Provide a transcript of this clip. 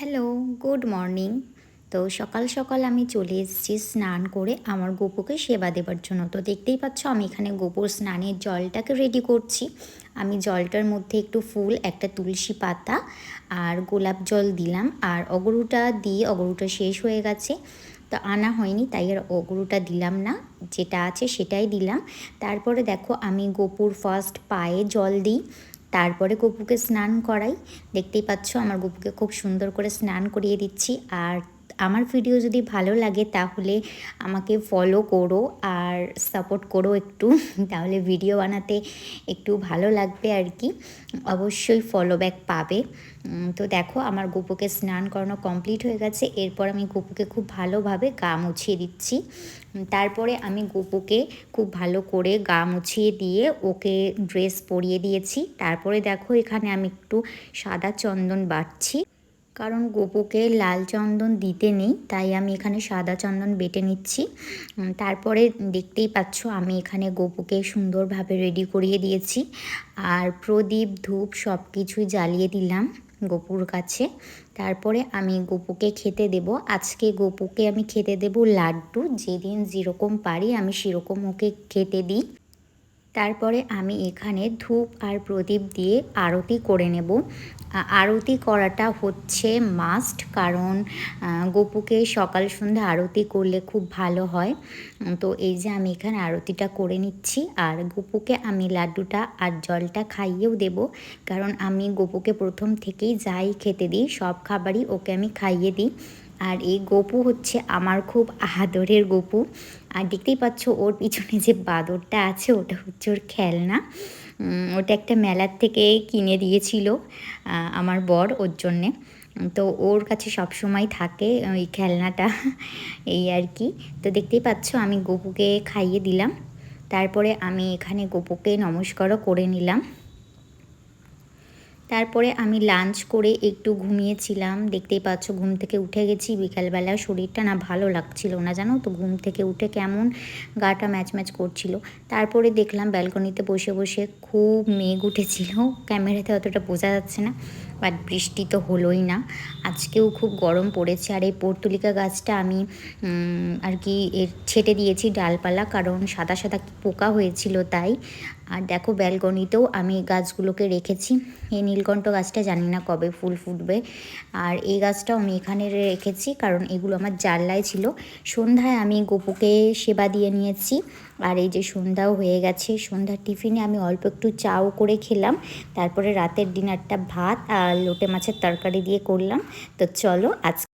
Hello good morning তো সকাল সকাল আমি চলে এসেছি স্নান করে আমার গোপুকে সেবা দেবার জন্য। তো দেখতেই পাচ্ছ আমি এখানে গোপুর স্নানের জলটাকে রেডি করছি। আমি জলটার মধ্যে একটু ফুল, একটা তুলসী পাতা আর গোলাপ জল দিলাম আর অগরুটা দিয়ে অগরুটা শেষ হয়ে গেছে। তো আনা হয়নি, তাই আর অগরুটা দিলাম না। যেটা আছে সেটাই দিলাম। তারপরে দেখো আমি গোপুর ফার্স্ট পায়ে জল দিই। তারপরে গপুকে স্নান করাই। দেখতেই পাচ্ছ, আমার গপুকে খুব সুন্দর করে স্নান করিয়ে দিচ্ছি। আর আমার ভিডিও যদি ভালো লাগে তাহলে আমাকে ফলো করো আর সাপোর্ট করো একটু, তাহলে ভিডিও বানাতে একটু ভালো লাগবে আর কি। অবশ্যই ফলো ব্যাক পাবে। তো দেখো আমার গুপুকে স্নান করানো কমপ্লিট হয়ে গেছে। এরপর আমি গুপুকে খুব ভালোভাবে গা মুছিয়ে দিচ্ছি। তারপরে আমি গুপুকে খুব ভালো করে গা মুছিয়ে দিয়ে ওকে ড্রেস পরিয়ে দিয়েছি। তারপরে দেখো এখানে আমি একটু সাদা চন্দন বাটছি। কারণ গোপুকে লাল চন্দন দিতে নেই, তাই আমি এখানে সাদা চন্দন বেটে নিচ্ছি। তারপরে দেখতেই পাচ্ছ আমি এখানে গোপুকে সুন্দরভাবে রেডি করিয়ে দিয়েছি। আর প্রদীপ, ধূপ সব কিছুই জ্বালিয়ে দিলাম গোপুর কাছে। তারপরে আমি গোপুকে খেতে দেব। আজকে গোপুকে আমি খেতে দেব লাড্ডু। যেদিন যেরকম পারি আমি সেরকম ওকে খেতে দিই। তারপরে আমি এখানে ধূপ আর প্রদীপ দিয়ে আরতি করে নেব। আরতি করাটা হচ্ছে মাস্ট কারণ গপুকে সকাল সন্ধ্যা আরতি করলে খুব ভালো হয়। তো এই যে আমি এখানে আরতিটা করে নিচ্ছি আর গপুকে আমি লাড্ডুটা আর জলটা খাইয়েও দেব। কারণ আমি গপুকে প্রথম থেকেই যাই খেতে দিই, সব খাবারই ওকে আমি খাইয়ে দিই। আর এই গপু হচ্ছে আমার খুব আদরের গপু। আর দেখতেই পাচ্ছ ওর পিছনে যে বাদরটা আছে, ওটা হচ্ছে ওর খেলনা। ওটা একটা মেলার থেকে কিনে দিয়েছিল আমার বর ওর জন্যে। তো ওর কাছে সব সময় থাকে ওই খেলনাটা, এই আর কি। তো দেখতেই পাচ্ছ আমি গপুকে খাইয়ে দিলাম। তারপরে আমি এখানে গপুকে নমস্কারও করে নিলাম। তারপরে আমি লাঞ্চ করে একটু ঘুমিয়েছিলাম। দেখতেই পাচ্ছ ঘুম থেকে উঠে গেছি। বিকালবেলা শরীরটা না ভালো লাগছিল না, জানো তো? ঘুম থেকে উঠে কেমন গাটা ম্যাচ ম্যাচ করছিল। তারপরে দেখলাম ব্যালকনিতে বসে বসে খুব মেঘ উঠেছিল। ক্যামেরাতে অতটা বোঝা যাচ্ছে না, বাট বৃষ্টি তো হলোই না। আজকেও খুব গরম পড়েছে। আর এই পর্তুলিকা গাছটা আমি আর কি এর ছেটে দিয়েছি ডালপালা, কারণ সাদা সাদা পোকা হয়েছিল তাই। আর দেখো ব্যালকনিতেও আমি গাছগুলোকে রেখেছি। এই নীলকণ্ঠ গাছটা জানি না কবে ফুল ফুটবে। আর এই গাছটাও আমি এখানে রেখেছি কারণ এগুলো আমার জানলায় ছিল। সন্ধ্যায় আমি গোপুকে সেবা দিয়ে নিয়েছি। আর এই যে সন্ধ্যাও হয়ে গেছে। সন্ধ্যার টিফিনে আমি অল্প একটু চাও করে খেলাম। তারপরে রাতের ডিনারটা ভাত আর লোটে মাছের তরকারি দিয়ে করলাম। তো চলো আজ